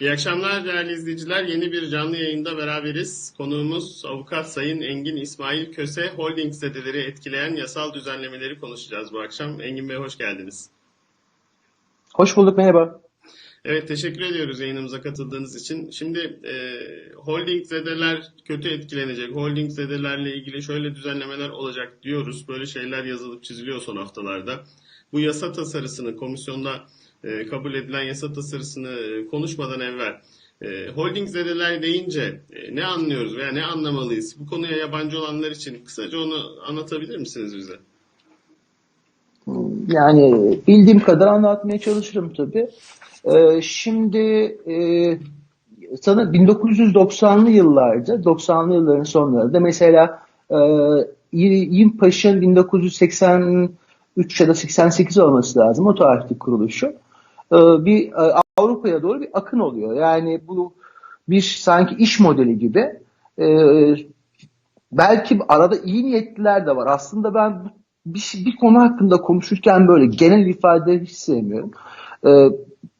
İyi akşamlar değerli izleyiciler. Yeni bir canlı yayında beraberiz. Konuğumuz avukat Sayın Engin İsmail Köse. Holding zedeleri etkileyen yasal düzenlemeleri konuşacağız bu akşam. Engin Bey hoş geldiniz. Hoş bulduk, merhaba. Evet, teşekkür ediyoruz yayınımıza katıldığınız için. Şimdi e, holding zedeler kötü etkilenecek, holding zedelerle ilgili şöyle düzenlemeler olacak diyoruz. Böyle şeyler yazılıp çiziliyor son haftalarda. Bu yasa tasarısını komisyonda e, kabul edilen yasa tasarısını e, konuşmadan evvel e, holding zedeler deyince e, ne anlıyoruz veya ne anlamalıyız? Bu konuya yabancı olanlar için kısaca onu anlatabilir misiniz bize? Yani bildiğim kadar anlatmaya çalışırım tabii. Ee, şimdi e, sana 1990'lı yıllarda, 90'lı yılların sonlarında mesela e, Yimpaş'ın 1983 ya da 88 olması lazım o tarihte kuruluşu. E, bir e, Avrupa'ya doğru bir akın oluyor. Yani bu bir sanki iş modeli gibi. E, belki arada iyi niyetliler de var. Aslında ben bir, bir konu hakkında konuşurken böyle genel ifadeleri hiç sevmiyorum.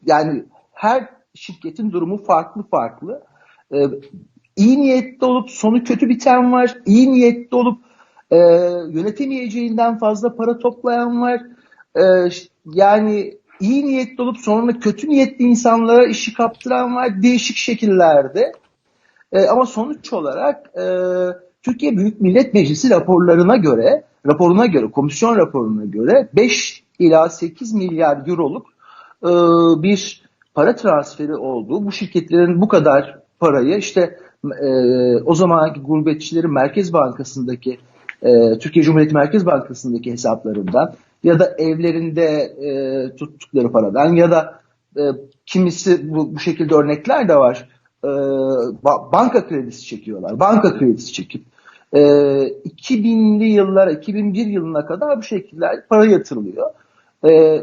Yani her şirketin durumu farklı farklı. İyi niyetli olup sonu kötü biten var. İyi niyetli olup e, yönetemeyeceğinden fazla para toplayan var. Yani iyi niyetli olup sonunda kötü niyetli insanlara işi kaptıran var değişik şekillerde. Ee, ama sonuç olarak e, Türkiye Büyük Millet Meclisi raporlarına göre, raporuna göre, komisyon raporuna göre 5 ila 8 milyar euroluk e, bir para transferi olduğu, bu şirketlerin bu kadar parayı işte e, o zamanki gurbetçilerin Merkez Bankası'ndaki e, Türkiye Cumhuriyeti Merkez Bankası'ndaki hesaplarından ya da evlerinde e, tuttukları paradan ya da e, kimisi bu, bu şekilde örnekler de var. E, banka kredisi çekiyorlar. Banka kredisi çekip e, 2000'li yıllara, 2001 yılına kadar bu şekilde para yatırılıyor. E,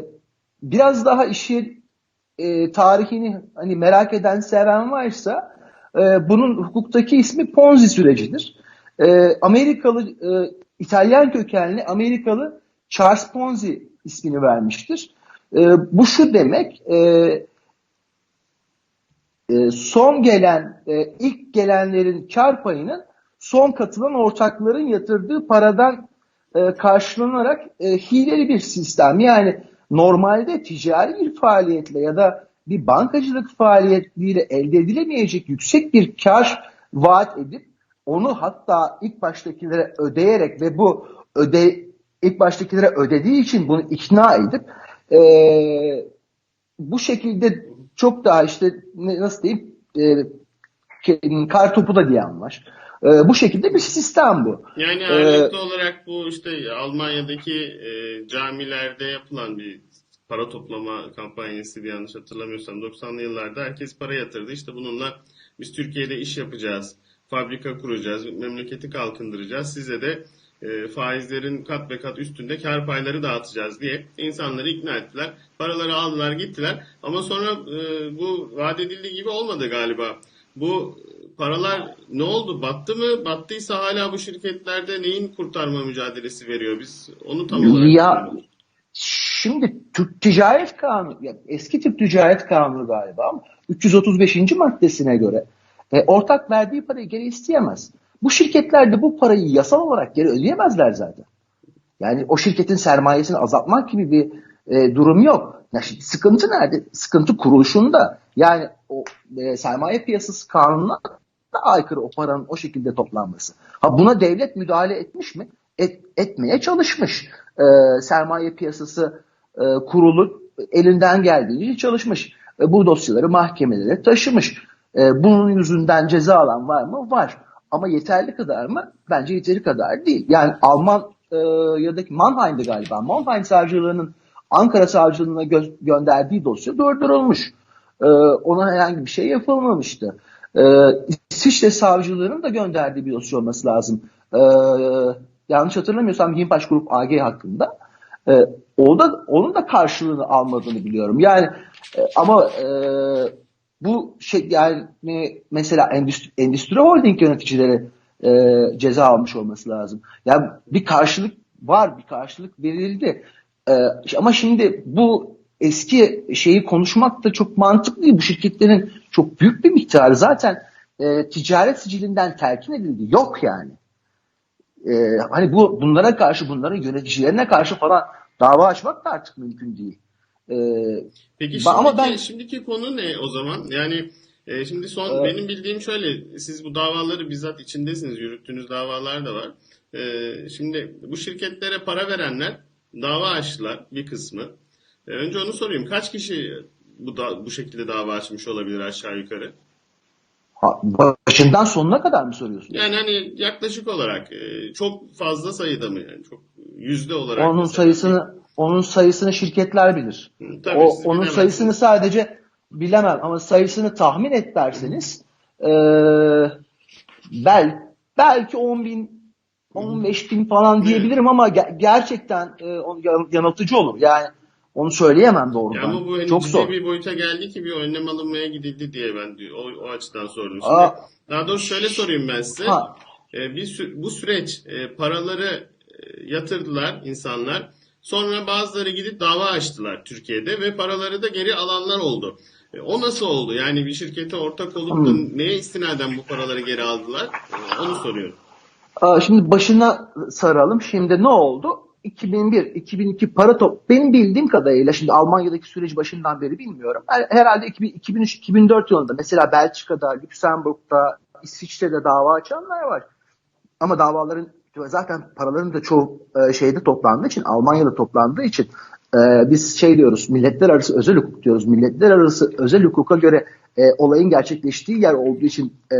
biraz daha işin e, tarihini hani merak eden, seven varsa e, bunun hukuktaki ismi Ponzi sürecidir. E, Amerikalı, e, İtalyan kökenli Amerikalı Charles Ponzi ismini vermiştir. E, bu şu demek, e, e, son gelen, e, ilk gelenlerin kar payının son katılan ortakların yatırdığı paradan e, karşılanarak e, hileli bir sistem. Yani normalde ticari bir faaliyetle ya da bir bankacılık faaliyetiyle elde edilemeyecek yüksek bir kar vaat edip onu hatta ilk baştakilere ödeyerek ve bu öde ilk baştakilere ödediği için bunu ikna edip e, bu şekilde çok daha işte nasıl diyeyim e, kar topu da diyen var. E, bu şekilde bir sistem bu. Yani ağırlıklı ee, olarak bu işte Almanya'daki e, camilerde yapılan bir para toplama kampanyası diye yanlış hatırlamıyorsam 90'lı yıllarda herkes para yatırdı. İşte bununla biz Türkiye'de iş yapacağız, fabrika kuracağız, memleketi kalkındıracağız. Size de e, faizlerin kat ve kat üstünde kar payları dağıtacağız diye insanları ikna ettiler. Paraları aldılar gittiler ama sonra e, bu vaat edildiği gibi olmadı galiba. Bu paralar ne oldu? Battı mı? Battıysa hala bu şirketlerde neyin kurtarma mücadelesi veriyor? Biz onu tam olarak ya, Şimdi Türk Ticaret Kanunu, ya eski tip ticaret kanunu galiba ama 335. maddesine göre e, ortak verdiği parayı geri isteyemez. Bu şirketler de bu parayı yasal olarak geri ödeyemezler zaten. Yani o şirketin sermayesini azaltmak gibi bir e, durum yok. Ya şimdi sıkıntı nerede? Sıkıntı kuruluşunda. Yani o e, sermaye piyasası kanununa da aykırı o paranın o şekilde toplanması. Ha buna devlet müdahale etmiş mi? Et, etmeye çalışmış. E, sermaye piyasası e, kurulu elinden geldiğince çalışmış. E, bu dosyaları mahkemelere taşımış. E, bunun yüzünden ceza alan var mı? Var. Ama yeterli kadar mı? Bence yeteri kadar değil. Yani Alman e, ya da Mannheim'de galiba. Mannheim savcılığının Ankara savcılığına gö- gönderdiği dosya durdurulmuş. E, ona herhangi bir şey yapılmamıştı. E, İsviçre savcılığının da gönderdiği bir dosya olması lazım. E, yanlış hatırlamıyorsam Yimpaş Grup AG hakkında. E, o da, onun da karşılığını almadığını biliyorum. Yani e, ama e, bu şey yani mesela endüstri, endüstri holding yöneticileri e, ceza almış olması lazım. Yani bir karşılık var, bir karşılık verildi. E, ama şimdi bu eski şeyi konuşmak da çok mantıklı değil. Bu şirketlerin çok büyük bir miktarı zaten e, ticaret sicilinden telkin edildi. Yok yani. E, hani bu bunlara karşı, bunların yöneticilerine karşı falan dava açmak da artık mümkün değil. E, Peki şimdiki, ama ben- şimdiki konu ne o zaman? Yani e, şimdi son Evet. benim bildiğim şöyle siz bu davaları bizzat içindesiniz yürüttüğünüz davalar da var. E, şimdi bu şirketlere para verenler dava açtılar bir kısmı. E, önce onu sorayım. Kaç kişi bu da, bu şekilde dava açmış olabilir aşağı yukarı? ha, başından sonuna kadar mı soruyorsun? Yani hani yaklaşık olarak e, çok fazla sayıda mı yani çok yüzde olarak Onun mesela? sayısını onun sayısını şirketler bilir. Tabii o onun sayısını sadece bilemem ama sayısını tahmin et derseniz eee bel belki 10 bin 15 bin falan diyebilirim ama ge- gerçekten e, yanıltıcı olur. Yani onu söyleyemem Ya doğrudan. ama bu Çok zor. bir boyuta geldi ki bir önlem alınmaya gidildi diye ben o, o açıdan sordum. Şimdi, Aa. daha doğrusu şöyle sorayım ben size. Ha. Ee, bir sü- bu süreç e, paraları e, yatırdılar insanlar. Sonra bazıları gidip dava açtılar Türkiye'de ve paraları da geri alanlar oldu. E, o nasıl oldu? Yani bir şirkete ortak olup da Hmm. neye istinaden bu paraları geri aldılar? E, onu soruyorum. Şimdi başına saralım. Şimdi ne oldu? 2001, 2002 para top. Benim bildiğim kadarıyla şimdi Almanya'daki süreci başından beri bilmiyorum. Her- Herhalde 2000, 2003, 2004 yılında mesela Belçika'da, Lüksemburg'da, İsviçre'de dava açanlar var. Ama davaların zaten paraların da çoğu e, şeyde toplandığı için Almanya'da toplandığı için e, biz şey diyoruz milletler arası özel hukuk diyoruz. Milletler arası özel hukuka göre e, olayın gerçekleştiği yer olduğu için e,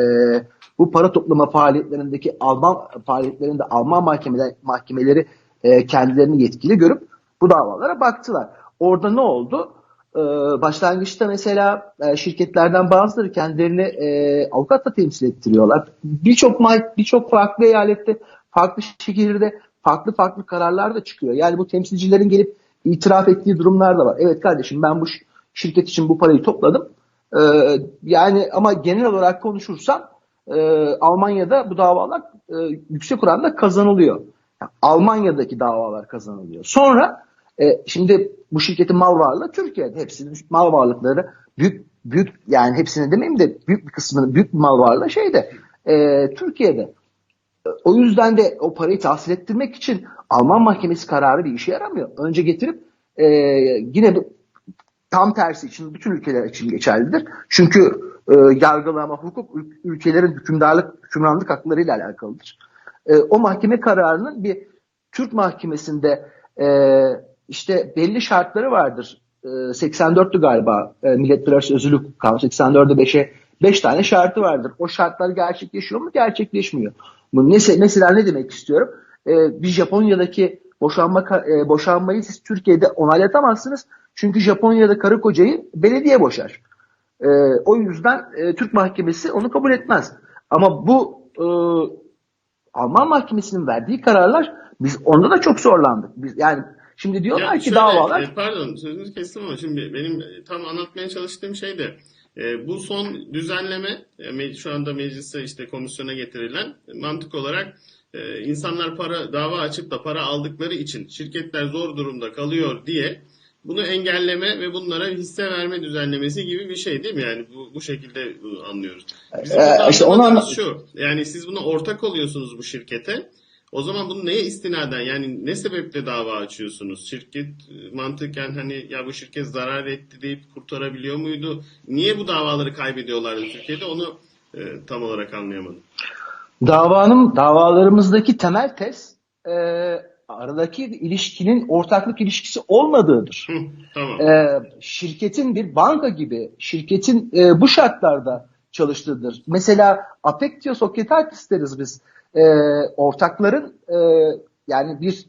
bu para toplama faaliyetlerindeki Alman faaliyetlerinde Alman mahkemeler, mahkemeleri e, kendilerini yetkili görüp bu davalara baktılar. Orada ne oldu? Ee, başlangıçta mesela e, şirketlerden bazıları kendilerini e, avukatla temsil ettiriyorlar. Birçok birçok farklı eyalette, farklı şehirde farklı farklı kararlar da çıkıyor. Yani bu temsilcilerin gelip itiraf ettiği durumlar da var. Evet kardeşim ben bu şirket için bu parayı topladım. Ee, yani ama genel olarak konuşursam e, Almanya'da bu davalar e, yüksek oranda kazanılıyor. Yani Almanya'daki davalar kazanılıyor. Sonra e, şimdi bu şirketin mal varlığı Türkiye'de. Hepsinin mal varlıkları büyük büyük yani hepsini demeyeyim de büyük bir kısmının büyük bir mal varlığı şeyde e, Türkiye'de. O yüzden de o parayı tahsil ettirmek için Alman mahkemesi kararı bir işe yaramıyor. Önce getirip e, yine bu- tam tersi için bütün ülkeler için geçerlidir. Çünkü e, yargılama, hukuk ül- ülkelerin hükümdarlık, hükümranlık haklarıyla alakalıdır. E, o mahkeme kararının bir Türk mahkemesinde e, işte belli şartları vardır. E, 84'tü galiba e, Milletler Arası Hukuk Kanunu 84'e 5'e 5 tane şartı vardır. O şartlar gerçekleşiyor mu? Gerçekleşmiyor. Bu mesela ne demek istiyorum? E, bir Japonya'daki boşanma e, boşanmayı siz Türkiye'de onaylatamazsınız. Çünkü Japonya'da karı kocayı belediye boşar. E, o yüzden e, Türk mahkemesi onu kabul etmez. Ama bu e, Alman mahkemesinin verdiği kararlar biz onda da çok zorlandık. Biz yani şimdi diyorlar Ya ki şöyle, davalar e, pardon sözünüzü kestim ama şimdi benim tam anlatmaya çalıştığım şey de e, bu son düzenleme e, şu anda meclise işte komisyona getirilen e, mantık olarak e, insanlar para dava açıp da para aldıkları için şirketler zor durumda kalıyor diye bunu engelleme ve bunlara hisse verme düzenlemesi gibi bir şey değil mi? Yani bu, bu şekilde anlıyoruz. Bizim Ee, işte onu şu. Yani siz buna ortak oluyorsunuz bu şirkete. O zaman bunu neye istinaden yani ne sebeple dava açıyorsunuz? Şirket e, mantıken hani ya bu şirket zarar etti deyip kurtarabiliyor muydu? Niye bu davaları kaybediyorlardı Türkiye'de onu e, tam olarak anlayamadım. davanın davalarımızdaki temel tez e, aradaki ilişkinin ortaklık ilişkisi olmadığıdır. Hı, tamam. e, şirketin bir banka gibi şirketin e, bu şartlarda çalıştığıdır. Mesela Apectio Societatis deriz biz. E, ortakların e, yani bir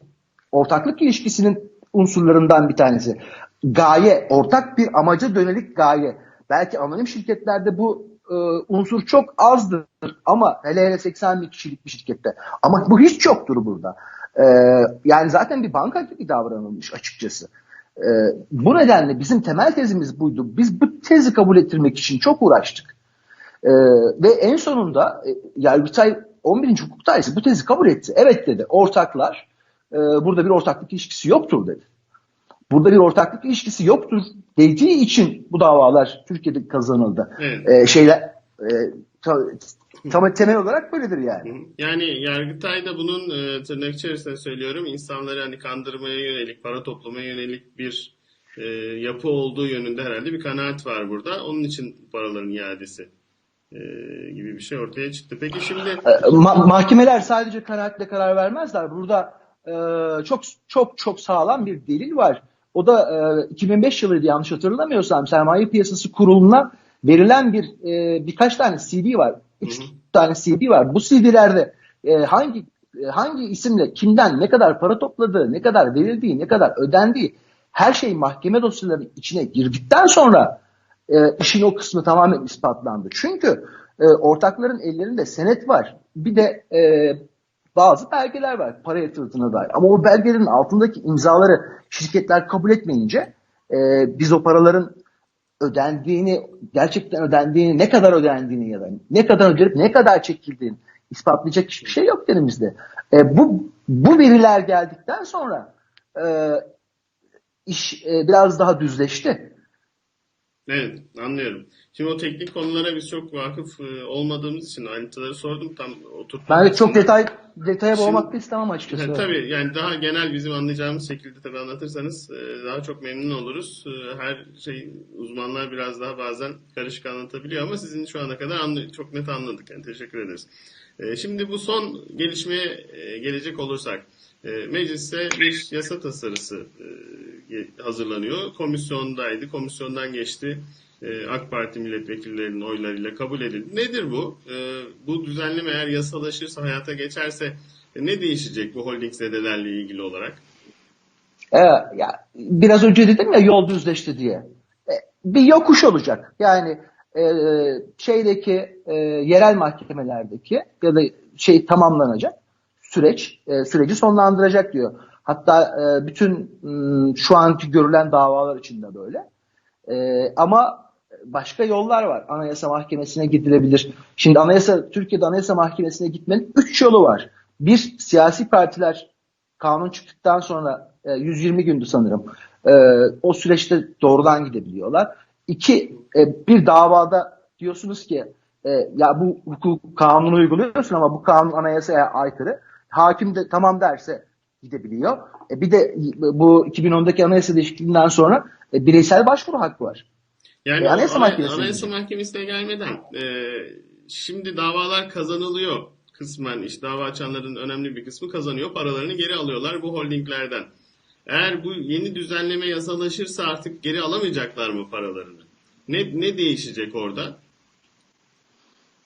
ortaklık ilişkisinin unsurlarından bir tanesi. Gaye, ortak bir amaca dönelik gaye. Belki anonim şirketlerde bu e, unsur çok azdır ama hele hele 80 bin kişilik bir şirkette. Ama bu hiç yoktur burada. E, yani zaten bir banka gibi davranılmış açıkçası. Ee, bu nedenle bizim temel tezimiz buydu. Biz bu tezi kabul ettirmek için çok uğraştık. Ee, ve en sonunda e, Yargıtay 11. Hukuk Dairesi bu tezi kabul etti. Evet dedi ortaklar e, burada bir ortaklık ilişkisi yoktur dedi. burada bir ortaklık ilişkisi yoktur dediği için bu davalar Türkiye'de kazanıldı. Evet. E, şeyler e, ta- tam temel olarak böyledir yani. Yani Yargıtay da bunun e, tırnak içerisinde söylüyorum insanları hani kandırmaya yönelik, para toplamaya yönelik bir e, yapı olduğu yönünde herhalde bir kanaat var burada. Onun için paraların iadesi e, gibi bir şey ortaya çıktı. Peki şimdi E, ma- mahkemeler sadece kanaatle karar vermezler. Burada e, çok çok çok sağlam bir delil var. O da e, 2005 yılıydı yanlış hatırlamıyorsam Sermaye Piyasası Kurulu'na verilen bir e, birkaç tane CD var. Üç Hı hı. tane CD var. Bu CD'lerde e, hangi e, hangi isimle kimden ne kadar para topladığı, ne kadar verildiği, ne kadar ödendiği her şey mahkeme dosyalarının içine girdikten sonra e, işin o kısmı tamamen ispatlandı. Çünkü e, ortakların ellerinde senet var. Bir de e, bazı belgeler var para yatırdığına dair. Ama o belgelerin altındaki imzaları şirketler kabul etmeyince e, biz o paraların ödendiğini, gerçekten ödendiğini, ne kadar ödendiğini ya da ne kadar ödenip ne kadar çekildiğini ispatlayacak hiçbir şey yok elimizde. E, bu bu veriler geldikten sonra e, iş e, biraz daha düzleşti. Evet anlıyorum. Şimdi o teknik konulara biz çok vakıf e, olmadığımız için ayrıntıları sordum tam oturtmak Ben de çok detay detaya boğmak da istemem açıkçası. Ha, tabii yani daha genel bizim anlayacağımız şekilde tabii anlatırsanız e, daha çok memnun oluruz. E, Her şey uzmanlar biraz daha bazen karışık anlatabiliyor ama sizin şu ana kadar anlı- çok net anladık. Yani teşekkür ederiz. Şimdi bu son gelişmeye gelecek olursak mecliste bir yasa tasarısı hazırlanıyor. Komisyondaydı. Komisyondan geçti. E, AK Parti milletvekillerinin oylarıyla kabul edildi. Nedir bu? E, Bu düzenleme eğer yasalaşırsa, hayata geçerse e, Ne değişecek bu holding zedelerle ilgili olarak? Ee, ya biraz önce dedim ya yol düzleşti diye. E, bir yokuş olacak. Yani e, şeydeki e, yerel mahkemelerdeki ya da şey tamamlanacak süreç e, süreci sonlandıracak diyor. Hatta e, bütün m, şu anki görülen davalar için de böyle. E, ama başka yollar var. Anayasa Mahkemesi'ne gidilebilir. Şimdi Anayasa Türkiye'de Anayasa Mahkemesi'ne gitmenin 3 yolu var. Bir siyasi partiler kanun çıktıktan sonra e, 120 gündü sanırım. E, o süreçte doğrudan gidebiliyorlar. İki, e, bir davada diyorsunuz ki e, ya bu hukuk kanunu uyguluyorsun ama bu kanun anayasaya aykırı. Hakim de tamam derse gidebiliyor. E, bir de bu 2010'daki anayasa değişikliğinden sonra e, bireysel başvuru hakkı var. Yani E, Anayasa o Mahkemesi'ne Anayasa. Mahkemesi'ne gelmeden e, şimdi davalar kazanılıyor kısmen işte dava açanların önemli bir kısmı kazanıyor paralarını geri alıyorlar bu holdinglerden. Eğer bu yeni düzenleme yasalaşırsa artık geri alamayacaklar mı paralarını? Ne ne değişecek orada?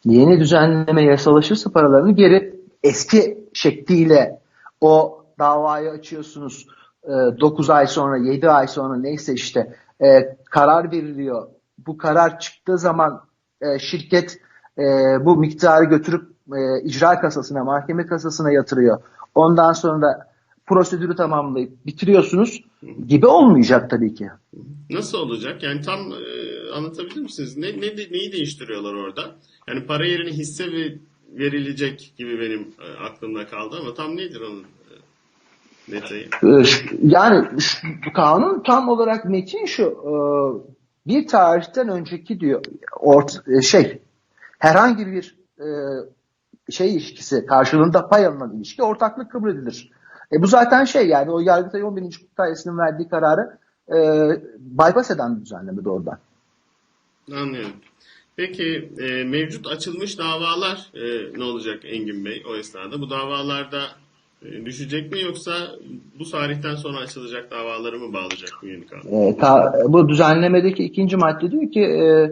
Yeni düzenleme yasalaşırsa paralarını geri eski şekliyle o davayı açıyorsunuz. 9 ay sonra 7 ay sonra neyse işte e, karar veriliyor. Bu karar çıktığı zaman e, şirket e, bu miktarı götürüp e, icra kasasına, mahkeme kasasına yatırıyor. Ondan sonra da prosedürü tamamlayıp bitiriyorsunuz gibi olmayacak tabii ki. Nasıl olacak? Yani tam e, anlatabilir misiniz? Ne, ne neyi değiştiriyorlar orada? Yani para yerine hisse ve- verilecek gibi benim e, aklımda kaldı ama tam nedir onun e, detayı? Ee, Yani kanun tam olarak metin şu e, bir tarihten önceki diyor ort e, şey herhangi bir e, şey ilişkisi karşılığında pay alınan ilişki ortaklık kabul edilir. E bu zaten şey yani o Yargıtay 11. Hukuk Dairesi'nin verdiği kararı e, bypass eden bir düzenleme doğrudan. Anlıyorum. Peki e, mevcut açılmış davalar e, ne olacak Engin Bey o esnada? Bu davalarda düşecek mi yoksa bu tarihten sonra açılacak davaları mı bağlayacak bu yeni kanun? E, ka- bu düzenlemedeki ikinci madde diyor ki e,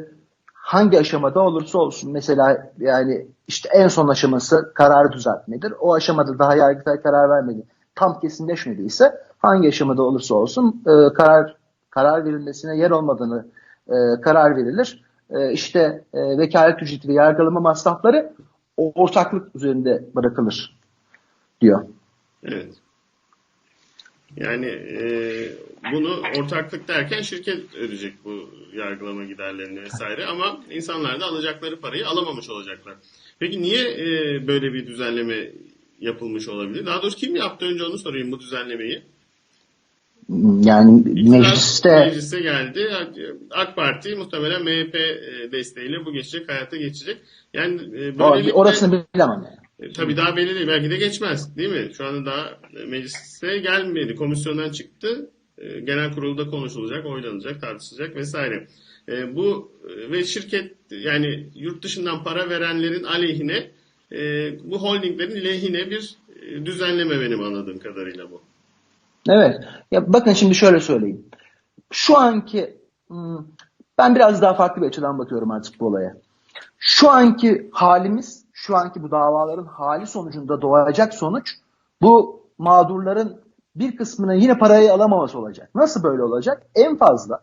hangi aşamada olursa olsun mesela yani işte en son aşaması karar düzeltmedir. O aşamada daha Yargıtay karar vermedi. Tam kesinleşmediyse hangi aşamada olursa olsun e, karar karar verilmesine yer olmadığını e, karar verilir. E, işte e, vekalet ücreti ve yargılama masrafları ortaklık üzerinde bırakılır diyor. Evet. Yani e, bunu ortaklık derken şirket ödeyecek bu yargılama giderlerini vesaire ama insanlar da alacakları parayı alamamış olacaklar. Peki niye e, böyle bir düzenleme yapılmış olabilir? Daha doğrusu kim yaptı önce onu sorayım bu düzenlemeyi? Yani İktidar mecliste meclise geldi. AK Parti muhtemelen MHP e, desteğiyle bu geçecek, hayata geçecek. Yani e, böylelikle... orasını bilemem yani. E, Tabii daha belli değil. Belki de geçmez. Değil mi? Şu anda daha meclise gelmedi. Komisyondan çıktı. E, Genel kurulda konuşulacak, oylanacak, tartışılacak vesaire. E, Bu ve şirket yani yurt dışından para verenlerin aleyhine bu holdinglerin lehine bir düzenleme benim anladığım kadarıyla bu. Evet. Ya bakın şimdi şöyle söyleyeyim. Şu anki hmm, ben biraz daha farklı bir açıdan bakıyorum artık bu olaya. Şu anki halimiz, şu anki bu davaların hali sonucunda doğacak sonuç bu mağdurların bir kısmının yine parayı alamaması olacak. Nasıl böyle olacak? En fazla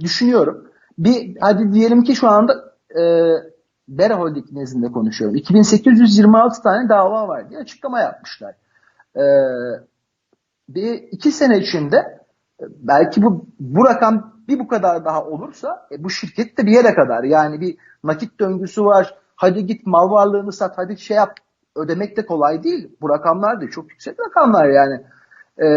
düşünüyorum. Bir hadi diyelim ki şu anda e, Bera Holding nezdinde konuşuyorum. 2826 tane dava var diye açıklama yapmışlar. E, bir iki sene içinde e, belki bu bu rakam bir bu kadar daha olursa e, bu şirket de bir yere kadar yani bir nakit döngüsü var. Hadi git mal varlığını sat, hadi şey yap. Ödemek de kolay değil. Bu rakamlar da çok yüksek rakamlar yani. E,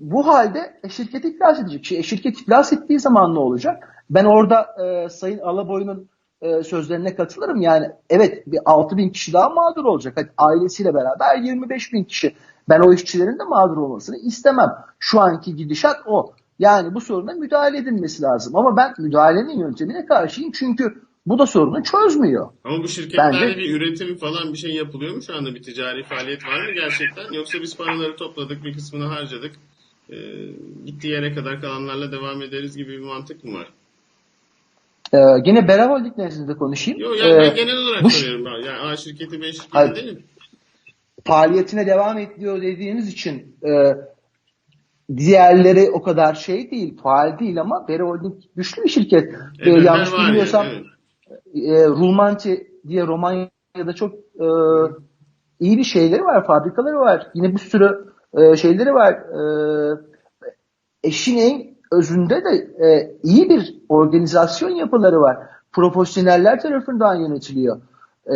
bu halde e, şirket iflas edecek. E, şirket iflas ettiği zaman ne olacak? Ben orada e, Sayın Alaboy'un e, sözlerine katılırım. Yani evet bir 6 bin kişi daha mağdur olacak. Hadi ailesiyle beraber 25 bin kişi. Ben o işçilerin de mağdur olmasını istemem. Şu anki gidişat o. Yani bu soruna müdahale edilmesi lazım. Ama ben müdahalenin yöntemine karşıyım. Çünkü bu da sorunu çözmüyor. Ama bu şirketlerde Bence- bir üretim falan bir şey yapılıyor mu? Şu anda bir ticari faaliyet var mı gerçekten? Yoksa biz paraları topladık, bir kısmını harcadık. e, gittiği yere kadar kalanlarla devam ederiz gibi bir mantık mı var? Ee, gene Bera Holding nezdinde konuşayım. Yok yani Ee, ben genel olarak bu- soruyorum. Yani A şirketi, B şirketi Hayır. değil mi? faaliyetine devam ediyor dediğiniz için e, diğerleri o kadar şey değil, faal değil ama Bera Holding güçlü bir şirket. E, Emirler yanlış bilmiyorsam evet. E, Rulmanti diye Romanya'da çok e, iyi bir şeyleri var, fabrikaları var. Yine bir sürü e, şeyleri var. E, eşin özünde de e, iyi bir organizasyon yapıları var. Profesyoneller tarafından yönetiliyor. E,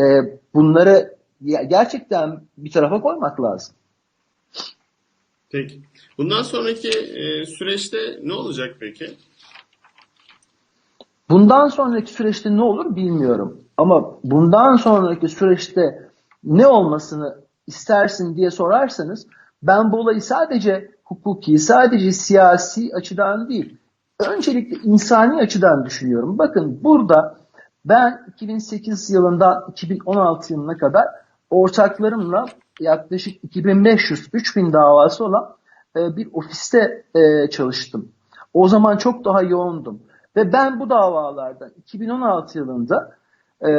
bunları gerçekten bir tarafa koymak lazım. Peki. Bundan sonraki e, süreçte ne olacak peki? Bundan sonraki süreçte ne olur bilmiyorum. Ama bundan sonraki süreçte ne olmasını istersin diye sorarsanız ben bu olayı sadece hukuki, sadece siyasi açıdan değil, öncelikle insani açıdan düşünüyorum. Bakın burada ben 2008 yılından 2016 yılına kadar ortaklarımla yaklaşık 2500-3000 davası olan e, bir ofiste e, çalıştım. O zaman çok daha yoğundum. Ve ben bu davalardan 2016 yılında e,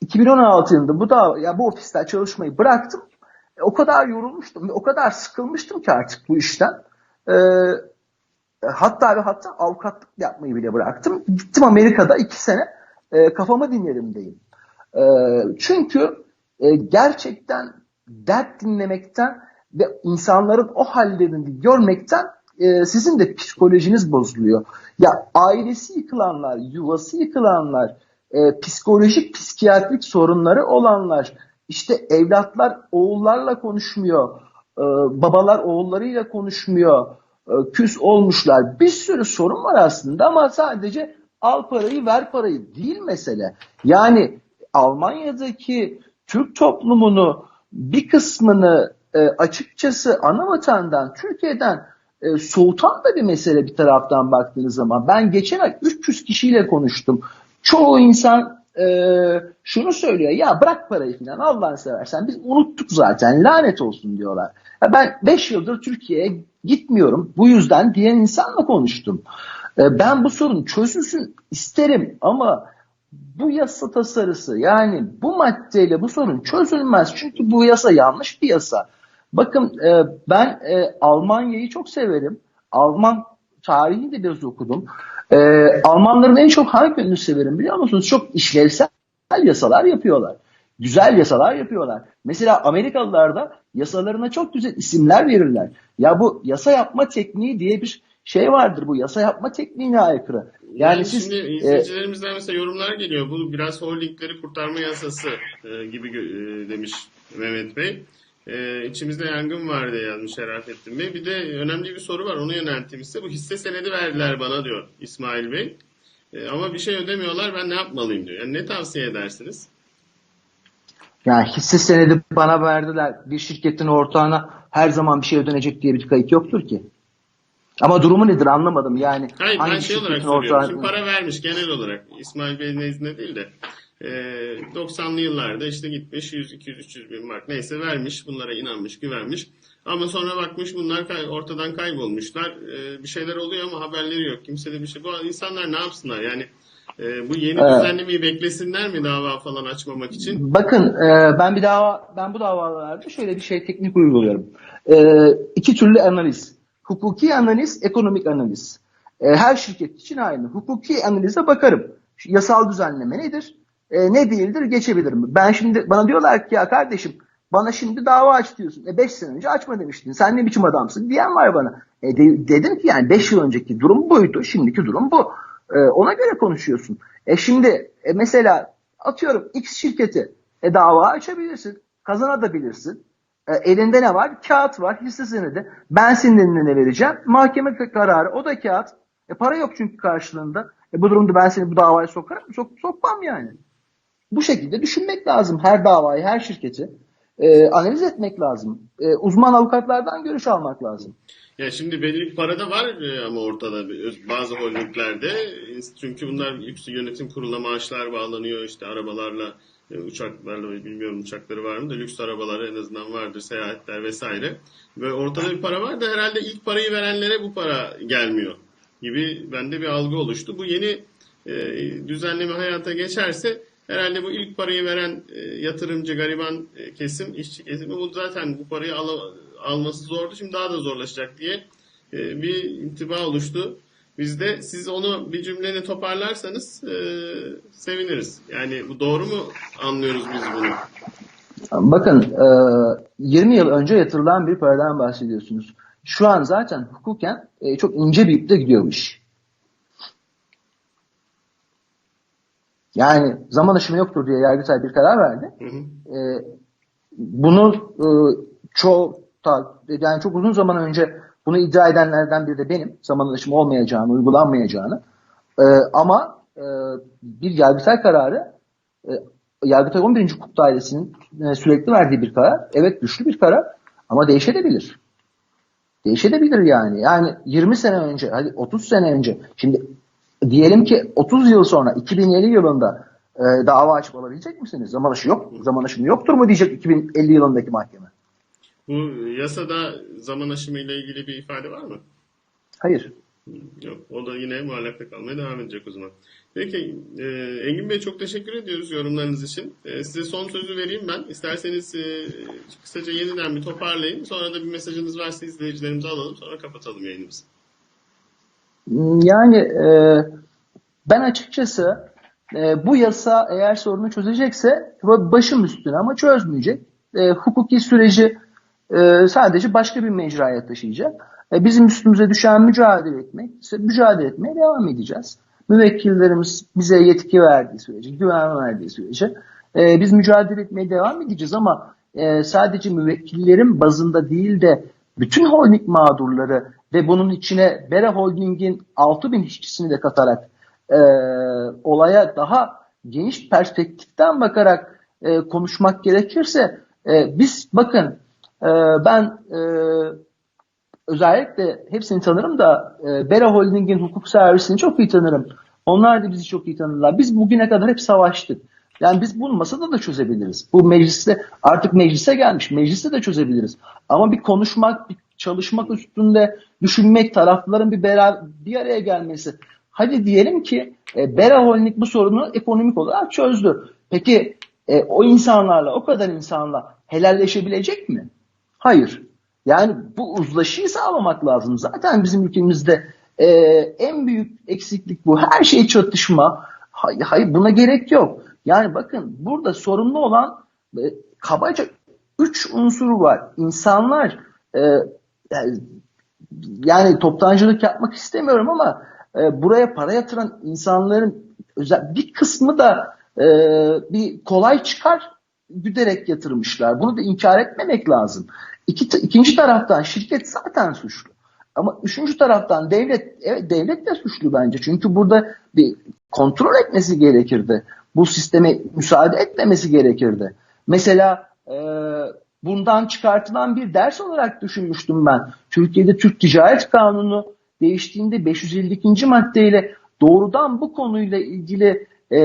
2016 yılında bu da ya bu ofiste çalışmayı bıraktım. E, o kadar yorulmuştum ve o kadar sıkılmıştım ki artık bu işten. E, hatta ve hatta avukatlık yapmayı bile bıraktım. Gittim Amerika'da iki sene e, kafamı dinlerimdeyim. E, çünkü e, gerçekten dert dinlemekten ve insanların o hallerini görmekten e, sizin de psikolojiniz bozuluyor. Ya ailesi yıkılanlar, yuvası yıkılanlar, e, psikolojik, psikiyatrik sorunları olanlar, işte evlatlar oğullarla konuşmuyor, e, babalar oğullarıyla konuşmuyor, e, küs olmuşlar. Bir sürü sorun var aslında ama sadece al parayı ver parayı değil mesele. Yani Almanya'daki Türk toplumunu bir kısmını e, açıkçası ana vatandan, Türkiye'den e, soğutan da bir mesele bir taraftan baktığınız zaman. Ben geçen ay 300 kişiyle konuştum. Çoğu insan e, şunu söylüyor. Ya bırak parayı falan Allah'ını seversen biz unuttuk zaten lanet olsun diyorlar. Ya ben 5 yıldır Türkiye'ye gitmiyorum. Bu yüzden diyen insanla konuştum. E, ben bu sorun çözülsün isterim ama bu yasa tasarısı yani bu maddeyle bu sorun çözülmez. Çünkü bu yasa yanlış bir yasa. Bakın e, ben e, Almanya'yı çok severim. Alman tarihini de biraz okudum. E, Almanların en çok hangi yönünü severim biliyor musunuz? Çok işlevsel yasalar yapıyorlar. Güzel yasalar yapıyorlar. Mesela Amerikalılar da yasalarına çok güzel isimler verirler. Ya bu yasa yapma tekniği diye bir şey vardır. Bu yasa yapma tekniğine aykırı. Yani, Yani siz şimdi e, izleyicilerimizden mesela yorumlar geliyor. Bu biraz holdingleri kurtarma yasası e, gibi e, demiş Mehmet Bey. E, içimizde yangın var diye yazmış Şerafettin Bey. Bir de önemli bir soru var onu yönelteyim size. Bu hisse senedi verdiler bana diyor İsmail Bey. E, ama bir şey ödemiyorlar ben ne yapmalıyım diyor. Yani ne tavsiye edersiniz? Yani hisse senedi bana verdiler. Bir şirketin ortağına her zaman bir şey ödenecek diye bir kayıt yoktur ki. Ama durumu nedir anlamadım. Yani Hayır ben şey olarak soruyorum. ortağı... Şimdi para vermiş genel olarak. İsmail Bey'in nezdinde değil de. E, 90'lı yıllarda işte gitmiş 100, 200, 300 bin mark neyse vermiş. Bunlara inanmış, güvenmiş. Ama sonra bakmış bunlar kay- ortadan kaybolmuşlar. E, bir şeyler oluyor ama haberleri yok. Kimse de bir şey. Bu insanlar ne yapsınlar? Yani e, bu yeni Evet. düzenlemeyi beklesinler mi dava falan açmamak için? Bakın e, ben bir dava ben bu davalarda şöyle bir şey teknik uyguluyorum. E, iki türlü analiz. Hukuki analiz, ekonomik analiz. E, her şirket için aynı. Hukuki analize bakarım. Yasal düzenleme nedir? E, ne değildir? Geçebilir mi? Ben şimdi bana diyorlar ki ya kardeşim bana şimdi dava aç diyorsun. E 5 sene önce açma demiştin. Sen ne biçim adamsın diyen var bana. E, de- dedim ki yani 5 yıl önceki durum buydu. Şimdiki durum bu. E, ona göre konuşuyorsun. E şimdi e, mesela atıyorum X şirketi e, dava açabilirsin. Kazanabilirsin. E, elinde ne var? Kağıt var, hisse senedi. Ben senin ne vereceğim? Mahkeme kararı, o da kağıt. E, para yok çünkü karşılığında. E, bu durumda ben seni bu davaya sokarım? Sok, sokmam yani. Bu şekilde düşünmek lazım her davayı, her şirketi. E, analiz etmek lazım. E, uzman avukatlardan görüş almak lazım. Ya şimdi belli bir para da var e, ama ortada bazı holdinglerde. E, Çünkü bunlar yüksek yönetim kuruluna maaşlar bağlanıyor işte arabalarla e, uçaklarla bilmiyorum uçakları var mı da lüks arabaları en azından vardır seyahatler vesaire. Ve ortada bir para var da herhalde ilk parayı verenlere bu para gelmiyor gibi bende bir algı oluştu. Bu yeni e, düzenleme hayata geçerse herhalde bu ilk parayı veren e, yatırımcı, gariban e, kesim, işçi kesimi bu zaten bu parayı al- alması zordu. Şimdi daha da zorlaşacak diye e, bir intiba oluştu. Bizde siz onu bir cümleyle toparlarsanız e, seviniriz. Yani bu doğru mu anlıyoruz biz bunu? Bakın e, 20 yıl önce yatırılan bir paradan bahsediyorsunuz. Şu an zaten hukuken e, çok ince bir ipte gidiyor bu iş. Yani zaman aşımı yoktur diye Yargıtay bir karar verdi. Hı hı. E, bunu e, çok ta- yani çok uzun zaman önce bunu iddia edenlerden biri de benim. Zaman aşımı olmayacağını, uygulanmayacağını. E, ama e, bir Yargıtay kararı e, Yargıtay 11. Hukuk Dairesi'nin e, sürekli verdiği bir karar. Evet güçlü bir karar ama değişebilir. Değişebilir yani. Yani 20 sene önce, hadi 30 sene önce. Şimdi diyelim ki 30 yıl sonra 2050 yılında e, dava açıp alabilecek misiniz? Zaman aşımı yok. Zaman aşımı yoktur mu diyecek 2050 yılındaki mahkeme? Bu yasada zaman aşımı ile ilgili bir ifade var mı? Hayır. Yok. O da yine muallakta kalmaya devam edecek o zaman. Peki e, Engin Bey çok teşekkür ediyoruz yorumlarınız için. E, size son sözü vereyim ben. İsterseniz e, kısaca yeniden bir toparlayın. Sonra da bir mesajınız varsa izleyicilerimize alalım. Sonra kapatalım yayınımızı. Yani e, ben açıkçası e, bu yasa eğer sorunu çözecekse başım üstüne ama çözmeyecek. E, hukuki süreci e, sadece başka bir mecraya taşıyacak. E, bizim üstümüze düşen mücadele etmek, mücadele etmeye devam edeceğiz. Müvekkillerimiz bize yetki verdiği sürece, güven verdiği sürece e, biz mücadele etmeye devam edeceğiz ama e, sadece müvekkillerin bazında değil de bütün holding mağdurları ve bunun içine Bera Holding'in 6000 işçisini de katarak e, olaya daha geniş perspektiften bakarak e, konuşmak gerekirse e, biz bakın e, ben e, özellikle hepsini tanırım da e, Bera Holding'in hukuk servisini çok iyi tanırım. Onlar da bizi çok iyi tanırlar. Biz bugüne kadar hep savaştık. Yani biz bunu masada da çözebiliriz. Bu mecliste artık meclise gelmiş. Mecliste de çözebiliriz. Ama bir konuşmak, bir çalışmak üstünde düşünmek, tarafların bir beraber, bir araya gelmesi. Hadi diyelim ki e, Bera Holding bu sorunu ekonomik olarak çözdü. Peki e, o insanlarla, o kadar insanla helalleşebilecek mi? Hayır. Yani bu uzlaşıyı sağlamak lazım. Zaten bizim ülkemizde e, en büyük eksiklik bu. Her şey çatışma. Hayır, hayır buna gerek yok. Yani bakın burada sorumlu olan e, kabaca üç unsuru var. İnsanlar e, yani, yani toptancılık yapmak istemiyorum ama e, buraya para yatıran insanların özel bir kısmı da e, bir kolay çıkar güderek yatırmışlar. Bunu da inkar etmemek lazım. İki, ikinci taraftan şirket zaten suçlu. Ama üçüncü taraftan devlet, evet devlet de suçlu bence. Çünkü burada bir kontrol etmesi gerekirdi. Bu sisteme müsaade etmemesi gerekirdi. Mesela e, bundan çıkartılan bir ders olarak düşünmüştüm ben. Türkiye'de Türk Ticaret Kanunu değiştiğinde 552. maddeyle doğrudan bu konuyla ilgili e,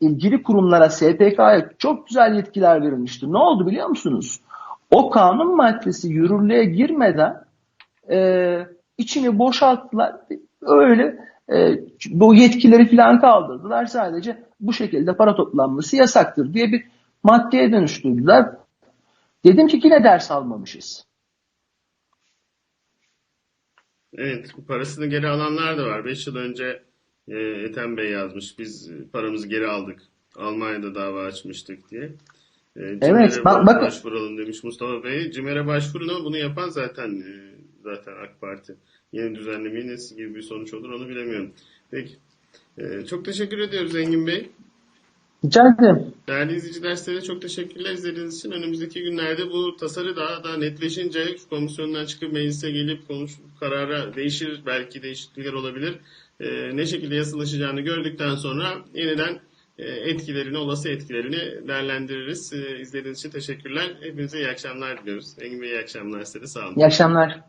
ilgili kurumlara, SPK'ya çok güzel yetkiler verilmişti. Ne oldu biliyor musunuz? O kanun maddesi yürürlüğe girmeden e, içini boşalttılar. Öyle e, bu yetkileri falan kaldırdılar. Sadece bu şekilde para toplanması yasaktır diye bir maddeye dönüştürdüler. Dedim ki yine ders almamışız. Evet, parasını geri alanlar da var. 5 yıl önce e, Ethem Bey yazmış. Biz paramızı geri aldık. Almanya'da dava açmıştık diye. E, Evet, bak- bakın- başvuralım demiş Mustafa Bey. CİMER'e başvurun ama bunu yapan zaten e, zaten AK Parti. Yeni düzenlemeyi nasıl gibi bir sonuç olur onu bilemiyorum. Peki. E, çok teşekkür ediyoruz Engin Bey. Rica ederim. Değerli izleyiciler size çok teşekkürler izlediğiniz için. Önümüzdeki günlerde bu tasarı daha da netleşince komisyondan çıkıp meclise gelip konuş karara değişir. Belki değişiklikler olabilir. Ee, ne şekilde yasalaşacağını gördükten sonra yeniden e, etkilerini, olası etkilerini değerlendiririz. Ee, izlediğiniz için teşekkürler. Hepinize iyi akşamlar diliyoruz. Engin Bey iyi akşamlar size de sağ olun. İyi akşamlar.